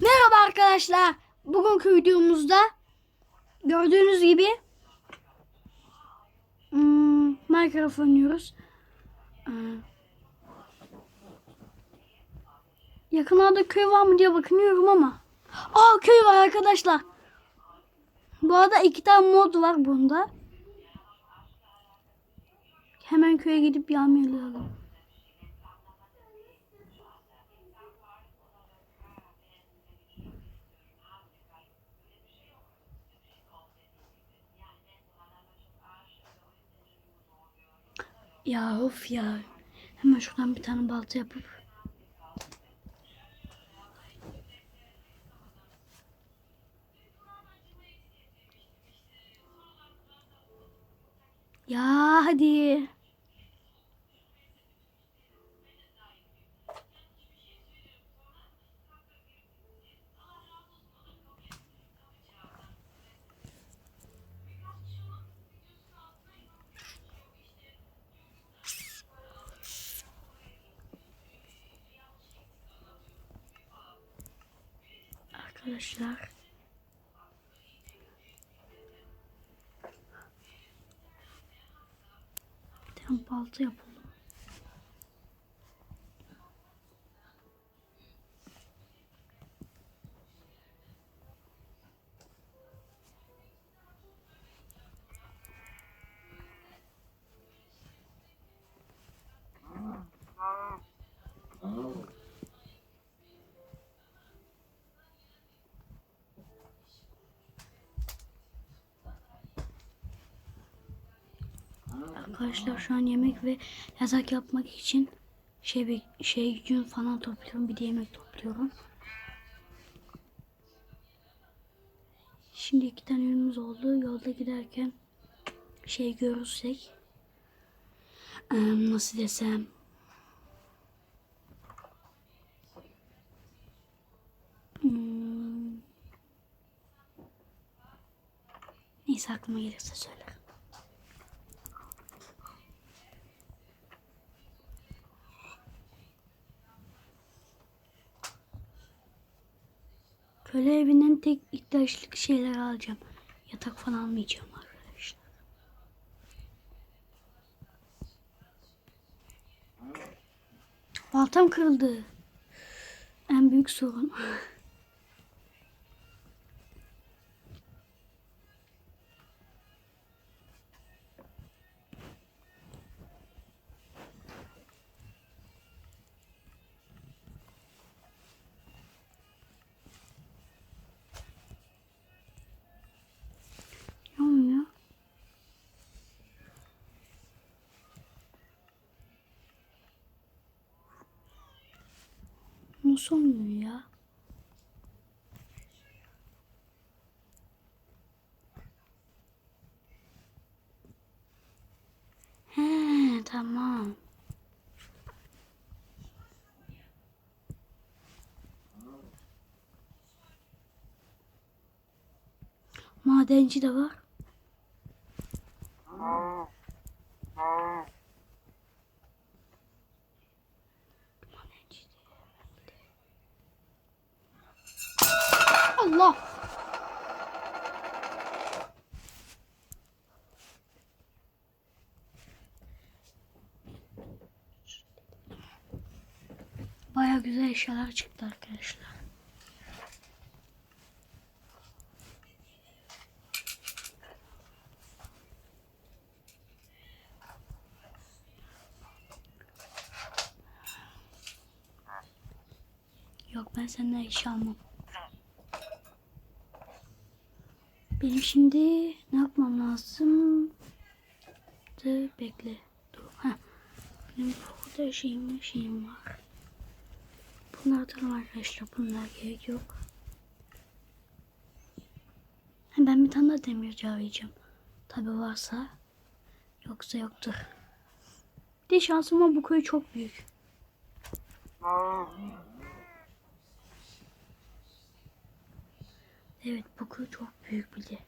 Merhaba arkadaşlar. Bugünkü videomuzda gördüğünüz gibi hmm, Minecraft oynuyoruz. Ee, yakınlarda köy var mı diye bakınıyorum ama. Aa köy var arkadaşlar. Bu arada iki tane mod var bunda. Hemen köye gidip yağmalayalım. Ya of ya. Hemen şuradan bir tane balta yapıp. Ya hadi. Arkadaşlar. Tane balta yapalım. Arkadaşlar şu an yemek ve yatak yapmak için şey şey gün falan topluyorum. Bir de yemek topluyorum. Şimdi iki tane ürünümüz oldu. Yolda giderken şey görürsek nasıl desem Hmm. Neyse aklıma gelirse söylerim. Köle evinden tek ihtiyaçlık şeyler alacağım. Yatak falan almayacağım arkadaşlar. Baltam kırıldı. En büyük sorun. Nasıl olmuyor ya? He tamam. Madenci de var. Madenci de. Allah. Baya güzel eşyalar çıktı arkadaşlar. Yok ben senden eşya almam. Benim şimdi ne yapmam lazım? Dur bekle. Dur. Heh. Benim burada şeyim şeyim var. Atalım arkadaşlar. Bunlar gerek yok. Ben bir tane daha demirci. Tabi varsa. Yoksa yoktur. Bir de şansım var bu köy çok büyük. Evet bu köy çok büyük bir de.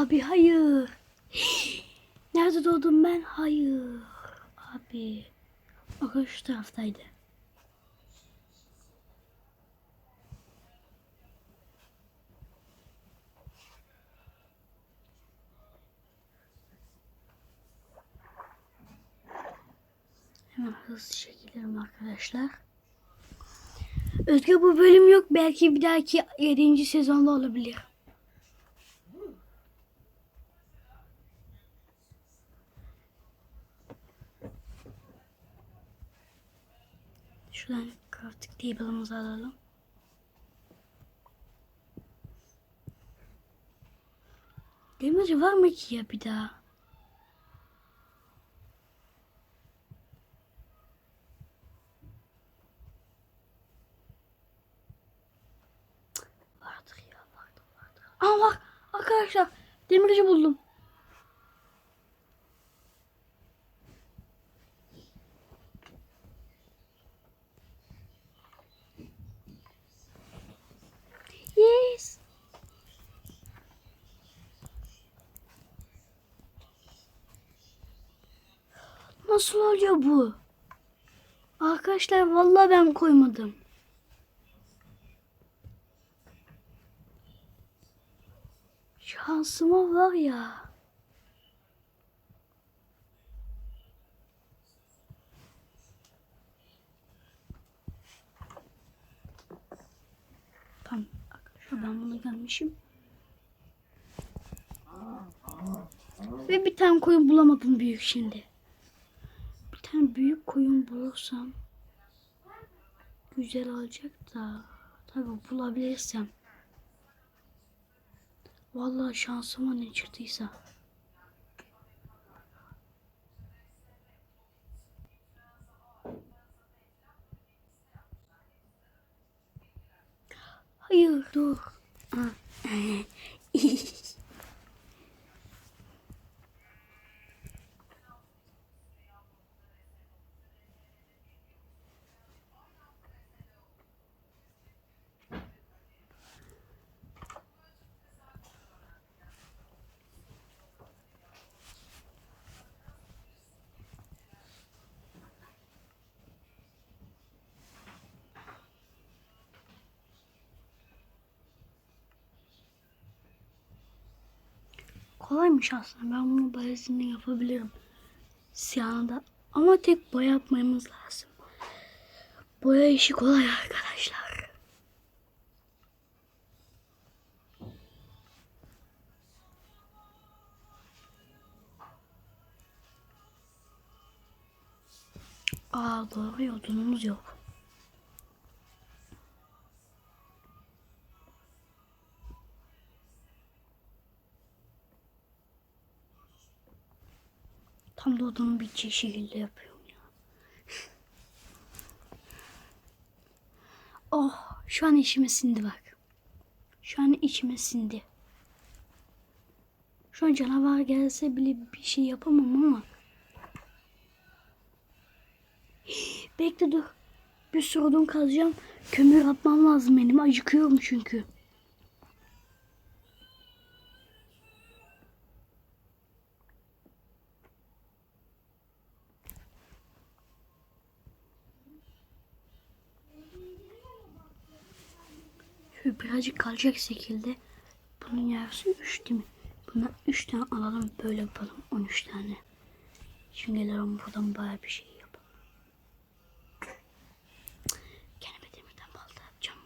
Abi hayır. Nerede doğdum ben? Hayır. Abi. Bakın şu taraftaydı. Hemen hızlı çekelim arkadaşlar. Özgür bu bölüm yok. Belki bir dahaki 7. sezonda olabilir. Şuradan crafting table'ımızı alalım. Demir var mı ki ya bir daha? Vardır ya vardır vardır. Aa bak arkadaşlar demirci buldum. Yes. Nasıl oluyor bu? Arkadaşlar vallahi ben koymadım. Şansıma var ya. Tamam arkadaşlar ben bunu gelmişim. Ve bir tane koyun bulamadım büyük şimdi. Büyük koyun bulursam güzel olacak da tabi bulabilirsem. Vallahi şansıma ne çıktıysa. Hayır dur. Kolaymış aslında. Ben bunu boyasını yapabilirim. Siyahını da. Ama tek boya yapmamız lazım. Boya işi kolay arkadaşlar. Aa doğru odunumuz yok. Tam da odunu bitecek şekilde yapıyorum ya. oh şu an içime sindi bak. Şu an içime sindi. Şu an canavar gelse bile bir şey yapamam ama. Bekle dur. Bir sürü odun kazacağım. Kömür atmam lazım benim. Acıkıyorum çünkü. Birazcık kalacak şekilde bunun yarısı 3 değil mi? Bundan 3 tane alalım böyle yapalım 13 tane. Şimdi gelirim buradan baya bir şey yapalım. Kendime demirden balta yapacağım.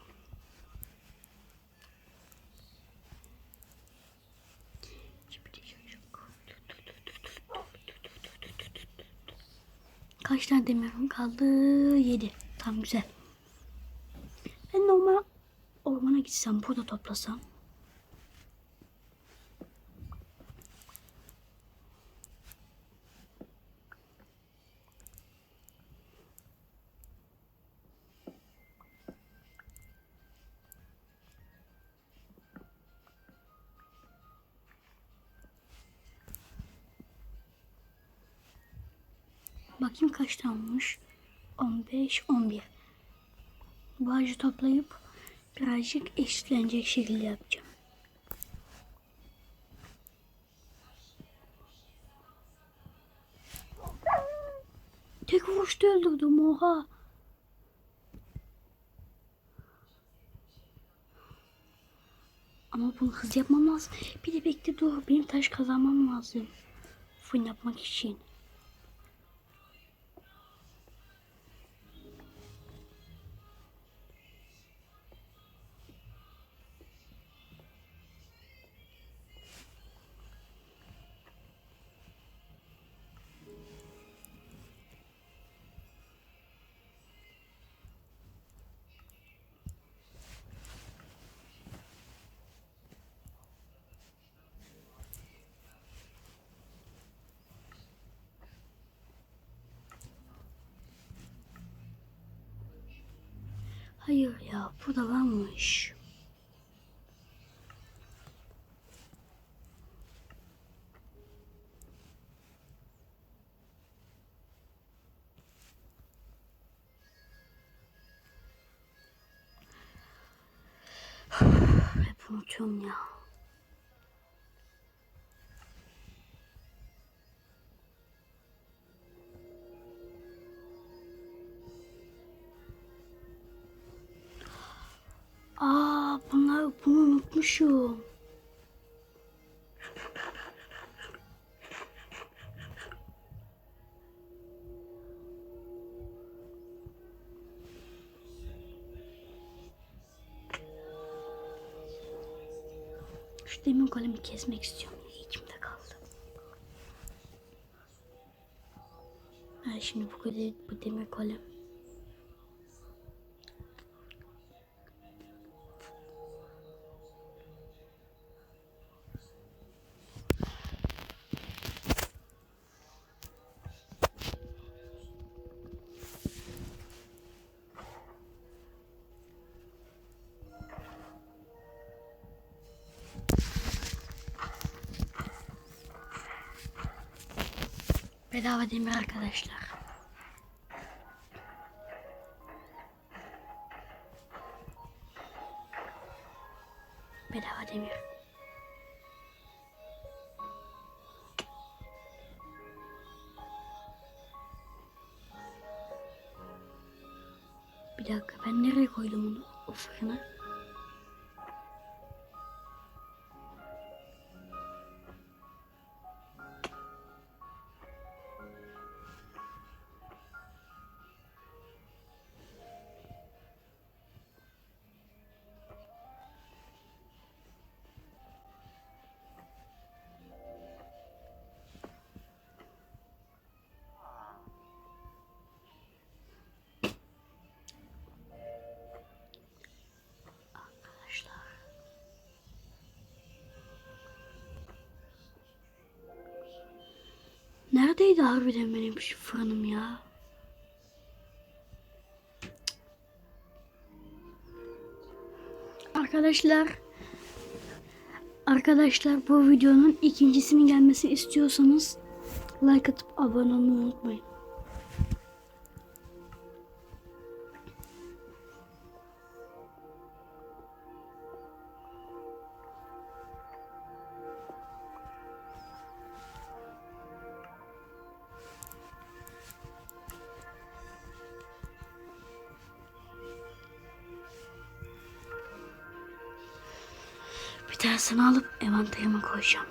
Kaç tane demirim kaldı? 7. Tam güzel. Gitsem burada toplasam. Bakayım kaç tane olmuş. 15, 11. Bu ağacı toplayıp birazcık eşitlenecek şekilde yapacağım. Tek vuruşta öldürdüm oha. Ama bunu hız yapmam lazım. Bir de bekle dur benim taş kazanmam lazım. Fun yapmak için. 哎呦呀，不得了！我操！不能这。Bunu unutmuşum. Şu demir golemi kesmek istiyorum. İçimde kaldı. Ha, şimdi bu, gole- bu demir golem. Bedava demir arkadaşlar. Bedava demir. Neredeydi harbiden benim şu fırınım ya? Arkadaşlar Arkadaşlar bu videonun ikincisinin gelmesini istiyorsanız like atıp abone olmayı unutmayın. Tanesini alıp envanterime koyacağım.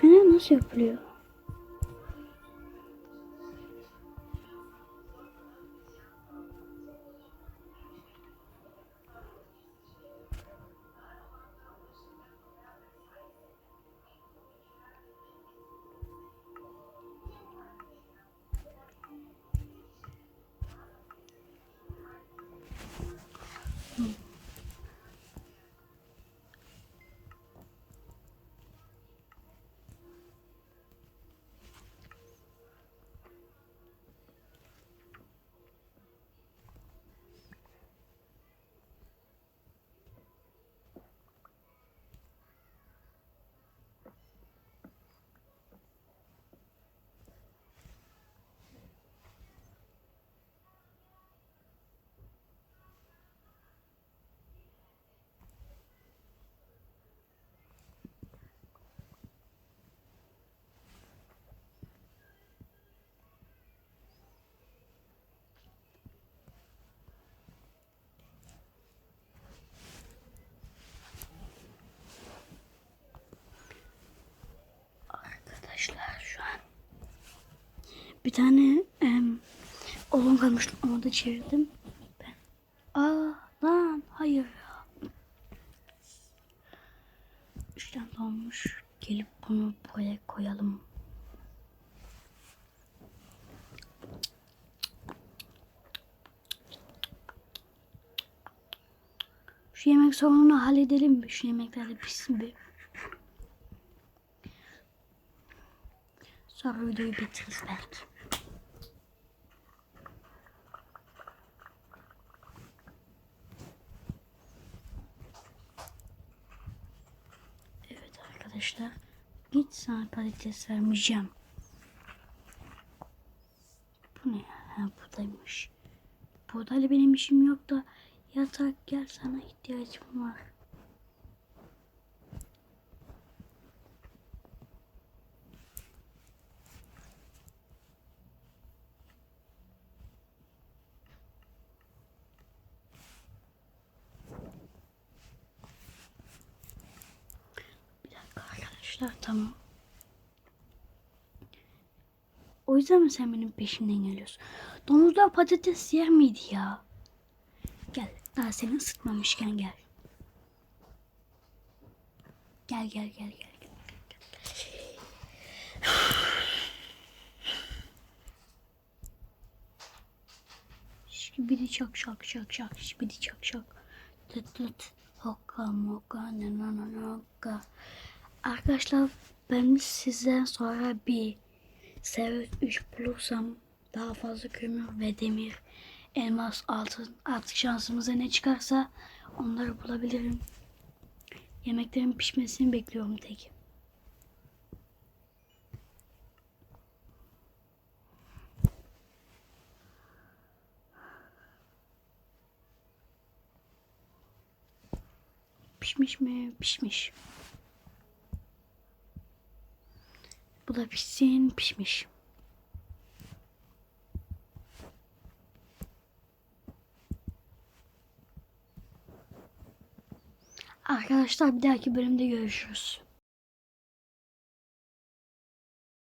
Fener nasıl yapılıyor? Bir tane em, oğlum kalmıştı onu da çevirdim. Ben. Aa lan hayır ya. Üçten dolmuş. Gelip bunu buraya koyalım. Şu yemek sorununu halledelim mi? Şu yemekler de pişsin bir. Sonra videoyu bitiririz belki. Evet arkadaşlar. Git sana patates vermeyeceğim. Bu ne ya? Ha buradaymış. Buradayla benim işim yok da yatak gel sana ihtiyacım var. Bir dakika arkadaşlar tamam. O yüzden mi sen benim peşimden geliyorsun? Domuzlar patates yer miydi ya? Gel daha seni ısıtmamışken gel. Gel gel gel gel. gel. Şibidi çak şak şak şak şibidi çak şak. Tıt tıt. Hokka mokka nananaka. Arkadaşlar ben sizden sonra bir Servet 3 bulursam daha fazla kömür ve demir, elmas, altın artık şansımıza ne çıkarsa onları bulabilirim. Yemeklerin pişmesini bekliyorum tek. Pişmiş mi? Pişmiş. Bu da pişsin. Pişmiş. Arkadaşlar bir dahaki bölümde görüşürüz.